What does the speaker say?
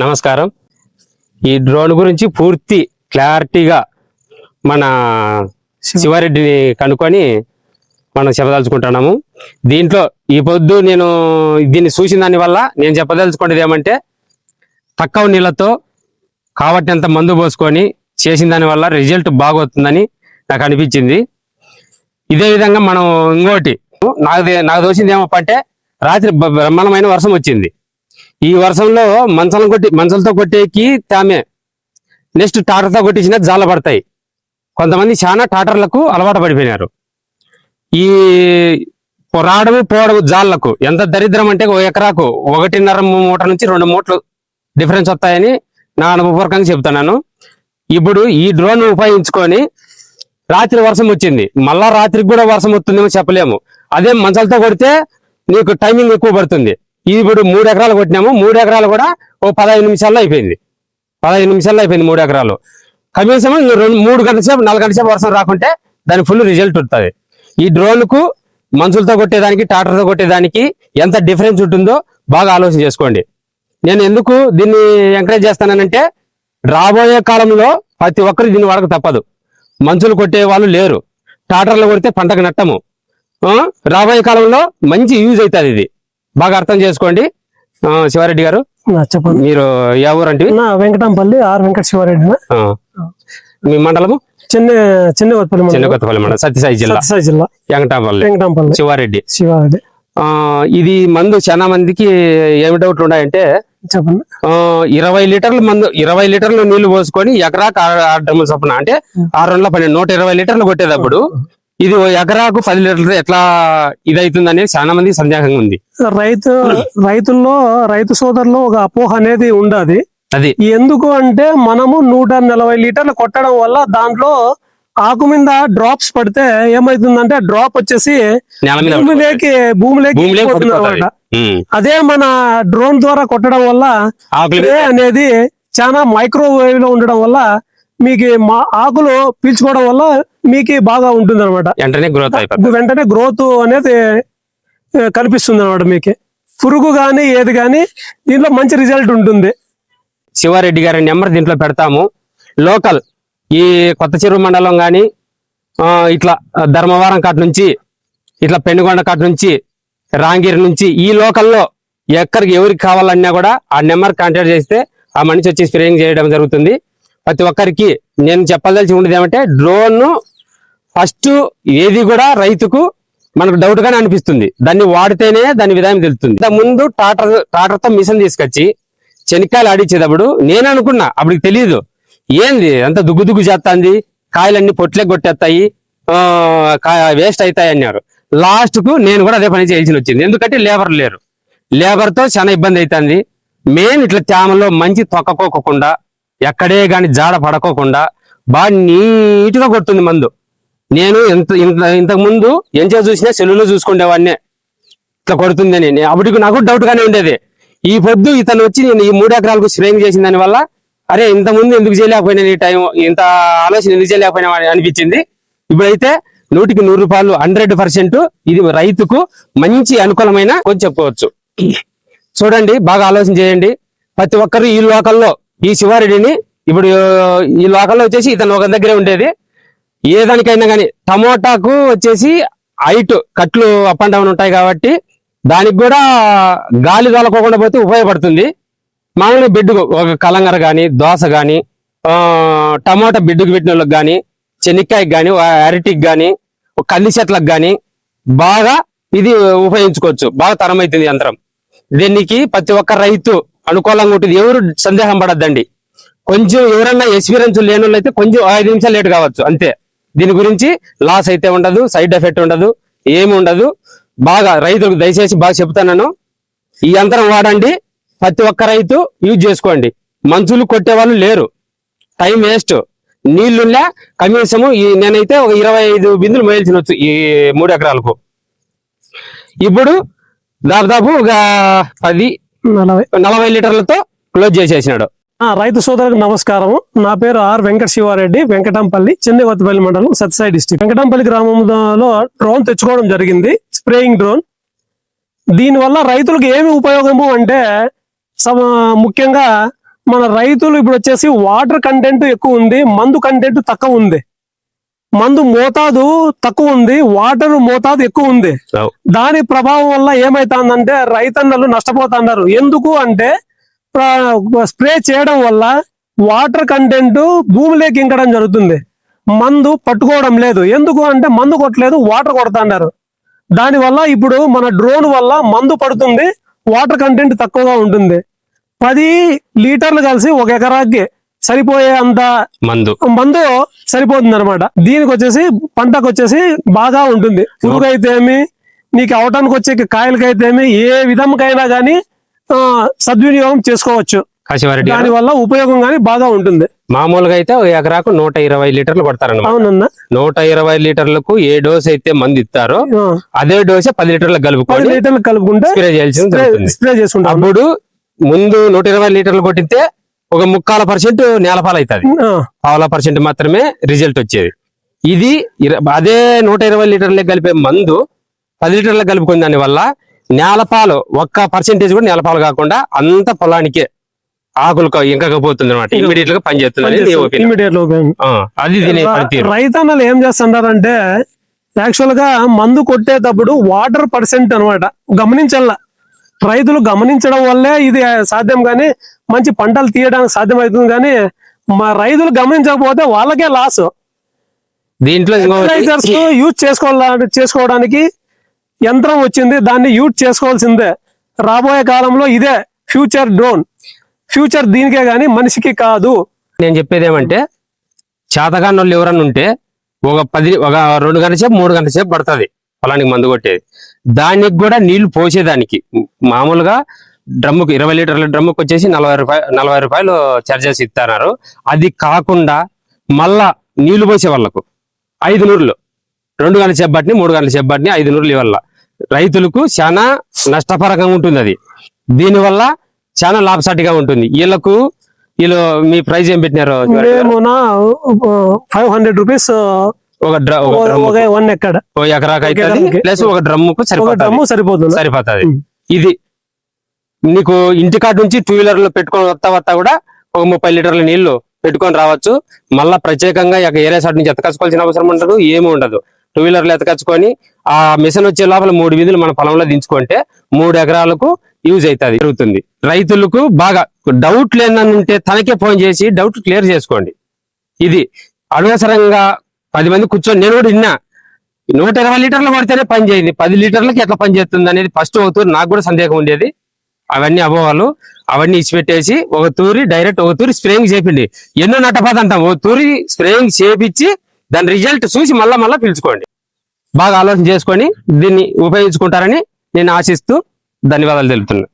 నమస్కారం. ఈ డ్రోన్ గురించి పూర్తి క్లారిటీగా మన శివారెడ్డిని కనుక్కొని మనం చెప్పదలుచుకుంటున్నాము. దీంట్లో ఈ పొద్దు నేను దీన్ని చూసిన దాని వల్ల నేను చెప్పదలుచుకునేది ఏమంటే తక్కువ నీళ్ళతో కాబట్టినంత మందు పోసుకొని చేసిన దాని వల్ల రిజల్ట్ బాగొస్తుందని నాకు అనిపించింది. ఇదే విధంగా మనం ఇంకోటి నాకు నాకు తోచింది ఏమప్ప అంటే రాత్రి బ్రహ్మాండమైన వర్షం వచ్చింది. ఈ వర్షంలో మంచాలను కొట్టి మంచలతో కొట్టేకి తామే. నెక్స్ట్ టాటర్తో కొట్టించిన జాల పడతాయి. కొంతమంది చాలా టాటర్లకు అలవాటు పడిపోయినారు. ఈ రావడము పోవడము జాళ్ళకు ఎంత దరిద్రం అంటే ఒక ఎకరాకు ఒకటిన్నర మూట నుంచి రెండు మూటలు డిఫరెన్స్ వస్తాయని నా అనుభవపూర్వకంగా చెప్తున్నాను. ఇప్పుడు ఈ డ్రోన్ ఉపయోగించుకొని రాత్రి వర్షం వచ్చింది. మళ్ళా రాత్రికి కూడా వర్షం వస్తుందేమో చెప్పలేము. అదే మంచాలతో కొడితే నీకు టైమింగ్ ఎక్కువ పడుతుంది. ఇప్పుడు మూడు ఎకరాలు కొట్టినాము. మూడు ఎకరాలు కూడా ఓ పదహైదు నిమిషాల్లో అయిపోయింది. పదహైదు నిమిషాల్లో అయిపోయింది మూడు ఎకరాలు. కనీసం రెండు మూడు గంటల సేపు నాలుగు గంటల సేపు వర్షం రాకుంటే దాని ఫుల్ రిజల్ట్ ఉంటుంది. ఈ డ్రోన్కు మనుషులతో కొట్టేదానికి ట్రాక్టర్తో కొట్టేదానికి ఎంత డిఫరెన్స్ ఉంటుందో బాగా ఆలోచన చేసుకోండి. నేను ఎందుకు దీన్ని ఎంకరేజ్ చేస్తానంటే రాబోయే కాలంలో ప్రతి ఒక్కరు దీన్ని వాడక తప్పదు. మంచులు కొట్టే వాళ్ళు లేరు. టాటర్లు కొడితే పంటకు నట్టము. రాబోయే కాలంలో మంచి యూజ్ అవుతుంది ఇది. బాగా అర్థం చేసుకోండి. శివారెడ్డి గారు చెప్పండి. మీరు ఏ ఊరంటే నా వెంకటంపల్లి ఆర్ వెంకట శివారెడ్డి. మీ మండలము? చిన్న చిన్న వత్పల్లి చిన్న కొత్తపల్లి మండలం సత్యసాయి జిల్లా. సత్యసాయి జిల్లా. వెంకటాపల్లి. వెంకటంపల్లి. శివారెడ్డి. శివారెడ్డి. ఇది మందు చాలా మందికి ఏమి డౌట్లు ఉన్నాయంటే చెప్పండి. ఇరవై లీటర్ల మందు ఇరవై లీటర్లు నీళ్ళు పోసుకొని ఎకరాకు ఆరు ఆరు డ్రమ్ముల చొప్పున అంటే ఆరు వందల పన్నెండు నూట ఇరవై లీటర్లు కొట్టేటప్పుడు ఇది ఎకరాకు పది లీటర్లు ఎట్లా ఇదవుతుంది అనేది చాలా మంది సందేహంగా ఉంది. రైతు రైతుల్లో రైతు సోదరులో ఒక అపోహ అనేది ఉండదు. అది. ఎందుకు అంటే మనము నూట నలభై లీటర్లు కొట్టడం వల్ల దాంట్లో ఆకు మీద డ్రాప్స్ పడితే ఏమైతుందంటే డ్రాప్ వచ్చేసి భూమిలోకి భూమిలోకి. అదే మన డ్రోన్ ద్వారా కొట్టడం వల్ల అనేది చాలా మైక్రోవేవ్లో ఉండడం వల్ల మీకు మా ఆకులు పీల్చుకోవడం వల్ల మీకు బాగా ఉంటుంది అనమాట వెంటనే గ్రోత్ వెంటనే గ్రోత్ అనేది కనిపిస్తుంది అనమాట మీకు. పురుగు గాని ఏది గాని దీంట్లో మంచి రిజల్ట్ ఉంటుంది. శివారెడ్డి గారి నెంబర్ దీంట్లో పెడతాము. లోకల్ ఈ కొత్త చెరువు మండలం కానీ ఇట్లా ధర్మవరం కాటు నుంచి ఇట్లా పెనుగొండ కాటు నుంచి రాంగిరి నుంచి ఈ లోకల్లో ఎక్కడికి ఎవరికి కావాలన్నా కూడా ఆ నెంబర్ కాంటాక్ట్ చేస్తే ఆ మనిషి వచ్చి స్ప్రేయింగ్ చేయడం జరుగుతుంది. ప్రతి ఒక్కరికి నేను చెప్పదలిచి ఉండేది ఏమంటే డ్రోన్ ఫస్ట్ ఏది కూడా రైతుకు మనకు డౌట్ గానే అనిపిస్తుంది. దాన్ని వాడితేనే దాని విధానం తెలుస్తుంది. ఇంతకు ముందు టాటర్ టాటర్తో మిషన్ తీసుకొచ్చి శనక్కాయలు ఆడిచ్చేటప్పుడు నేను అనుకున్నా అప్పటికి తెలియదు ఏంది? అంత దుగ్గు దుగ్గు చేస్తాంది కాయలన్నీ పొట్లే కొట్టేస్తాయి వేస్ట్ అవుతాయి అన్నారు. లాస్ట్కు నేను కూడా అదే పని చేయాల్సి వచ్చింది. ఎందుకంటే లేబర్ లేరు. లేబర్తో చాలా ఇబ్బంది అవుతుంది మెయిన్ ఇట్లా తేమలో మంచి తొక్కకోకుండా ఎక్కడే గాని జాడ పడకోకుండా బాగా నీట్గా కొడుతుంది మందు. నేను ఇంత ఇంత ఇంతకుముందు ఎంచే చూసినా సెల్లులో చూసుకునేవాడినే ఇట్లా కొడుతుందని. నేను అప్పటికి నాకు డౌట్గానే ఉండేది. ఈ పొద్దు ఇతను వచ్చి నేను ఈ మూడు ఎకరాలకు స్ప్రేయింగ్ చేసిన దాని వల్ల అరే ఇంత ముందు ఎందుకు చేయలేకపోయినా ఈ టైం ఇంత ఆలోచన ఎందుకు చేయలేకపోయినా అనిపించింది. ఇప్పుడైతే నూటికి నూరు రూపాయలు హండ్రెడ్ పర్సెంట్ ఇది రైతుకు మంచి అనుకూలమైన కొంచెం చెప్పుకోవచ్చు. చూడండి బాగా ఆలోచన చేయండి. ప్రతి ఒక్కరు ఈ లోకల్లో ఈ శివారెడ్డిని ఇప్పుడు ఈ లోకల్లో వచ్చేసి ఇతను ఒక దగ్గరే ఉండేది. ఏ దానికైనా కానీ టమోటాకు వచ్చేసి హైట్ కట్లు అప్ అండ్ డౌన్ ఉంటాయి కాబట్టి దానికి కూడా గాలి తోలకోకుండా పోతే ఉపయోగపడుతుంది. మామూలుగా బిడ్డుకు ఒక కలంగర కానీ దోశ కానీ టమోటా బిడ్డుకు పెట్టిన వాళ్ళకి కానీ చెనిక్కాయకి కానీ అరటికి కానీ కంది చెట్లకు కానీ బాగా ఇది ఉపయోగించుకోవచ్చు. బాగా తరమవుతుంది యంత్రం. దీనికి ప్రతి ఒక్క రైతు అనుకూలంగా ఉంటుంది. ఎవరు సందేహం పడద్దండి. కొంచెం ఎవరన్నా ఎక్స్పీరియన్స్ లేని వాళ్ళు అయితే కొంచెం ఐదు నిమిషాలు లేట్ కావచ్చు. అంతే. దీని గురించి లాస్ అయితే ఉండదు సైడ్ ఎఫెక్ట్ ఉండదు ఏమి ఉండదు. బాగా రైతులకు దయచేసి బాగా చెప్తాను ఈ యంత్రం వాడండి ప్రతి ఒక్క రైతు యూజ్ చేసుకోండి. మంచులు కొట్టే వాళ్ళు లేరు. Time waste. నీళ్ళున్నా కనీసము ఈ నేనైతే ఒక ఇరవై ఐదు బిందులు మోయాల్సినొచ్చు ఈ మూడు ఎకరాలకు. ఇప్పుడు దాదాపు ఒక పది నలభై. నలభై లీటర్లతో క్లోజ్ చేసేసినాడు. రైతు సోదరులకు నమస్కారం నా పేరు ఆర్ వెంకట శివారెడ్డి వెంకటంపల్లి చెన్నవతిపల్లి మండలం సత్యసాయి డిస్టిక్. వెంకటంపల్లి గ్రామంలో డ్రోన్ తెచ్చుకోవడం జరిగింది స్ప్రేయింగ్ డ్రోన్. దీనివల్ల రైతులకు ఏమి ఉపయోగము అంటే సమ ముఖ్యంగా మన రైతులు ఇప్పుడు వచ్చేసి వాటర్ కంటెంట్ ఎక్కువ ఉంది మందు కంటెంట్ తక్కువ ఉంది. మందు మోతాదు తక్కువ ఉంది వాటర్ మోతాదు ఎక్కువ ఉంది. దాని ప్రభావం వల్ల ఏమైతుందంటే రైతన్నలు నష్టపోతున్నారు ఎందుకు అంటే స్ప్రే చేయడం వల్ల వాటర్ కంటెంట్ భూమిలోకి ఇంకడం జరుగుతుంది. మందు పట్టుకోవడం లేదు. ఎందుకు అంటే మందు కొట్టలేదు వాటర్ కొడుతున్నారు దాని వల్ల ఇప్పుడు మన డ్రోన్ వల్ల మందు పడుతుంది వాటర్ కంటెంట్ తక్కువగా ఉంటుంది. పది లీటర్లు కలిసి ఒక ఎకరాకి సరిపోయే అంత మందు. మందు సరిపోతుంది అనమాట దీనికి వచ్చేసి పంటకు వచ్చేసి బాగా ఉంటుంది. పురుగు అయితే ఏమి నీకు అవటానికి వచ్చే కాయలకి అయితే ఏమి ఏ విధంకైనా గానీ ఆ, సద్వినియోగం చేసుకోవచ్చు. దాని వల్ల ఉపయోగం గానీ బాగా ఉంటుంది. మామూలుగా అయితే ఎకరాకు నూట ఇరవై లీటర్లు కొడతారన్నమాట. అవునన్నా. నూట ఇరవై లీటర్లకు ఏ డోస్ అయితే మంది ఇస్తారో అదే డోసే పది లీటర్లకు కలుపుకొని లీటర్లు కలుపుకుంటే స్ప్రే చేయాల్సింది స్ప్రే చేసుకుంటాం అప్పుడు ముందు నూట ఇరవై లీటర్లు కొట్టితే ఒక ముక్కాల పర్సెంట్ నేలపాలు అవుతుంది పావుల పర్సెంట్ మాత్రమే రిజల్ట్ వచ్చేది. ఇది అదే నూట ఇరవై లీటర్లకు కలిపే మందు పది లీటర్లకు కలుపుకున్న దాని వల్ల నేలపాలు ఒక్క పర్సెంటేజ్ కూడా నేలపాలు కాకుండా అంత పొలానికే ఆకులు ఇంకకపోతుంది అనమాట ఇమీడియట్గా పనిచేస్తుంది. ఇమీడియట్ అది రైతన్నలు ఏం చేస్తుంటారంటే యాక్చువల్గా మందు కొట్టేటప్పుడు వాటర్ పర్సెంట్ అన్నమాట. గమనించాల రైతులు గమనించడం వల్లే ఇది సాధ్యం కానీ మంచి పంటలు తీయడానికి సాధ్యమవుతుంది కానీ మా రైతులు గమనించకపోతే వాళ్ళకే లాస్ దీంట్లో యూజ్ చేసుకోవాల చేసుకోవడానికి యంత్రం వచ్చింది దాన్ని యూజ్ చేసుకోవాల్సిందే. రాబోయే కాలంలో ఇదే ఫ్యూచర్ డ్రోన్. ఫ్యూచర్ దీనికే కానీ మనిషికి కాదు. నేను చెప్పేది ఏమంటే చేతగాని వాళ్ళు ఎవరన్నా ఉంటే ఒక పది ఒక రెండు గంటల సేపు మూడు గంటల సేపు పడుతుంది పొలానికి మందు కొట్టేది. దానికి కూడా నీళ్ళు పోసేదానికి. మామూలుగా డ్రమ్ముకు ఇరవై లీటర్ల డ్రమ్ముకు వచ్చేసి నలభై రూపాయలు నలభై రూపాయలు చార్జెస్ ఇస్తున్నారు అది కాకుండా మళ్ళా నీళ్ళు పోసే వాళ్ళకు ఐదు నూరులు. రెండు గంటల సేపు మూడు గంటల సేపు ఐదు నూరులు ఇవ్వాల. రైతులకు చాలా నష్టపరంగా ఉంటుంది అది. దీనివల్ల చాలా లాభసాటిగా ఉంటుంది. వీళ్ళకు వీళ్ళు మీ ప్రైస్ ఏం పెట్టినారు? ఫైవ్ హండ్రెడ్ రూపీస్ ఒక వన్ ఎక్కడ? ఎకరాకు ఎకరానికి. ప్లస్ ఒక డ్రమ్ముకు ఒక సరిపోతుంది. సరిపోతుంది. ఇది నీకు ఇంటికాడ నుంచి టూ వీలర్లో పెట్టుకొని వస్తా వస్తా కూడా ఒక ముప్పై లీటర్ల నీళ్ళు పెట్టుకొని రావచ్చు. మళ్ళా ప్రత్యేకంగా ఏరియా సైడ్ నుంచి ఎత్తకచ్చుకోవాల్సిన అవసరం ఉండదు ఏమీ ఉండదు. టూ వీలర్లు ఎత్తకచ్చుకొని ఆ మిషన్ వచ్చే లోపల మూడు వీధులు మన పొలంలో దించుకుంటే మూడు ఎకరాలకు యూజ్ అవుతుంది జరుగుతుంది. రైతులకు బాగా డౌట్ లేదని ఉంటే తనకే ఫోన్ చేసి డౌట్ క్లియర్ చేసుకోండి. ఇది అనవసరంగా పది మంది కూర్చొని నేను కూడా విన్నా నూట ఇరవై లీటర్లు పడితేనే పని చేయండి పది లీటర్లకి ఎట్లా పని చేస్తుంది అనేది ఫస్ట్ ఒక తూరి నాకు కూడా సందేహం ఉండేది. అవన్నీ అవ్వవాళ్ళు అవన్నీ ఇచ్చిపెట్టేసి ఒక తూరి డైరెక్ట్ ఒక తూరి స్ప్రేయింగ్ చేపిండి ఎన్నో నట్టపాత అంటాం ఒక తూరి స్ప్రేయింగ్ చేపించి దాని రిజల్ట్ చూసి మళ్ళా మళ్ళా పిలుచుకోండి. బాగా ఆలోచన చేసుకొని దీన్ని ఉపయోగించుకుంటారని నేను ఆశిస్తూ ధన్యవాదాలు తెలుపుతున్నాను.